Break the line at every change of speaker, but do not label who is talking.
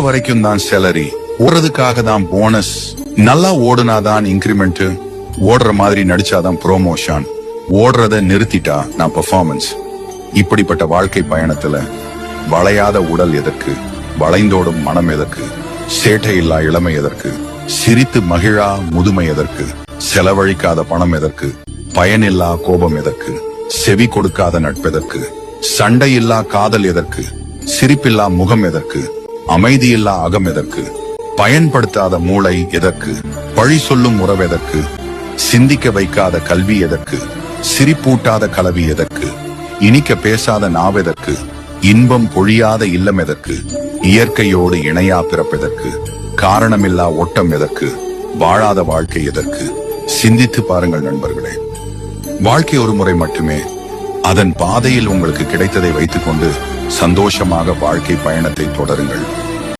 வரைக்கும் தான் சேலரி ஓடுறதுக்காக தான் போனஸ் நல்லா ஓடுனாதான் இன்கிரிமெண்ட் ஓடுற மாதிரி நடிச்சாதான் ப்ரோமோஷன் ஓடுறத நிறுத்திட்டா நான் பெர்ஃபார்மன்ஸ் இப்படிப்பட்ட வாழ்க்கை பயணத்துல வளையாத உடல் எதற்கு? வளைந்தோடும் மனம் எதற்கு? சேட்டை இல்லா இளமை எதற்கு? சிரித்து மகிழா முதுமை எதற்கு? செலவழிக்காத பணம் எதற்கு? பயனில்லா கோபம் எதற்கு? செவி கொடுக்காத நட்பெதற்கு சண்டையில்லா காதல் எதற்கு? சிரிப்பில்லா முகம் எதற்கு? அமைதியில்லா அகம் எதற்கு? பயன்படுத்தாத மூளை எதற்கு? பழி சொல்லும் உறவெதற்கு சிந்திக்க வைக்காத கல்வி எதற்கு? சிரிப்பூட்டாத கலவி எதற்கு? இனிக்க பேசாத நாவெதற்கு இன்பம் பொழியாத இல்லம் எதற்கு? இயற்கையோடு இணையா பிறப்பெதற்கு காரணமில்லா ஓட்டம் எதற்கு? வாழாத வாழ்க்கை எதற்கு? சிந்தித்து பாருங்கள் நண்பர்களே. வாழ்க்கை ஒரு முறை மட்டுமே அதன் பாதையில் உங்களுக்கு கிடைத்ததை வைத்துக்கொண்டு சந்தோஷமாக வாழ்க்கை பயணத்தை தொடருங்கள்.